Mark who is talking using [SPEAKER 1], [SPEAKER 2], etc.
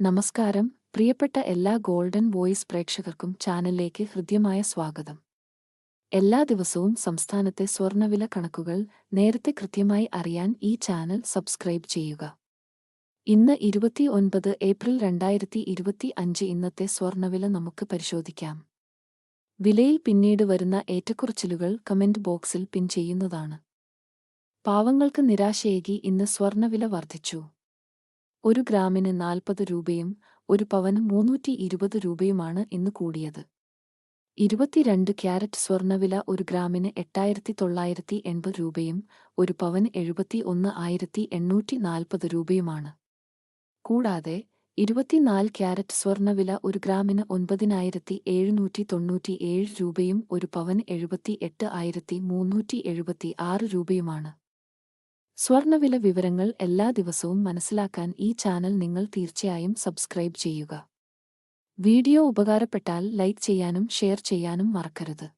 [SPEAKER 1] നമസ്കാരം. പ്രിയപ്പെട്ട എല്ലാ ഗോൾഡൻ വോയിസ് പ്രേക്ഷകർക്കും ചാനലിലേക്ക് ഹൃദ്യമായ സ്വാഗതം. എല്ലാ ദിവസവും സംസ്ഥാനത്തെ സ്വർണവില കണക്കുകൾ നേരത്തെ കൃത്യമായി അറിയാൻ ഈ ചാനൽ സബ്സ്ക്രൈബ് ചെയ്യുക. ഇന്ന് ഇരുപത്തിയൊൻപത് ഏപ്രിൽ രണ്ടായിരത്തി ഇരുപത്തി അഞ്ച് ഇന്നത്തെ സ്വർണവില നമുക്ക് പരിശോധിക്കാം. വിലയിൽ പിന്നീട് വരുന്ന ഏറ്റക്കുറച്ചിലുകൾ കമന്റ് ബോക്സിൽ പിൻ ചെയ്യുന്നതാണ്. പാവങ്ങൾക്ക് നിരാശയേകി ഇന്ന് സ്വർണവില വർദ്ധിച്ചു. ഒരു ഗ്രാമിന് നാൽപ്പത് രൂപയും ഒരു പവന് മൂന്നൂറ്റി ഇരുപത് രൂപയുമാണ് ഇന്ന് കൂടിയത്. ഇരുപത്തിരണ്ട് ക്യാരറ്റ് സ്വർണവില ഒരു ഗ്രാമിന് എട്ടായിരത്തി തൊള്ളായിരത്തി എൺപത് രൂപയും ഒരു പവന് എഴുപത്തി ഒന്ന് ആയിരത്തി എണ്ണൂറ്റി നാൽപ്പത് രൂപയുമാണ്. കൂടാതെ ഇരുപത്തിനാല് ക്യാരറ്റ് സ്വർണവില ഒരു ഗ്രാമിന് ഒൻപതിനായിരത്തി എഴുന്നൂറ്റി തൊണ്ണൂറ്റി ഏഴ് രൂപയും ഒരു പവന് എഴുപത്തി എട്ട് ആയിരത്തി മൂന്നൂറ്റി എഴുപത്തി ആറ് രൂപയുമാണ്. സ്വർണവില വിവരങ്ങൾ എല്ലാ ദിവസവും മനസ്സിലാക്കാൻ ഈ ചാനൽ നിങ്ങൾ തീർച്ചയായും സബ്സ്ക്രൈബ് ചെയ്യുക. വീഡിയോ ഉപകാരപ്പെട്ടാൽ ലൈക്ക് ചെയ്യാനും ഷെയർ ചെയ്യാനും മറക്കരുത്.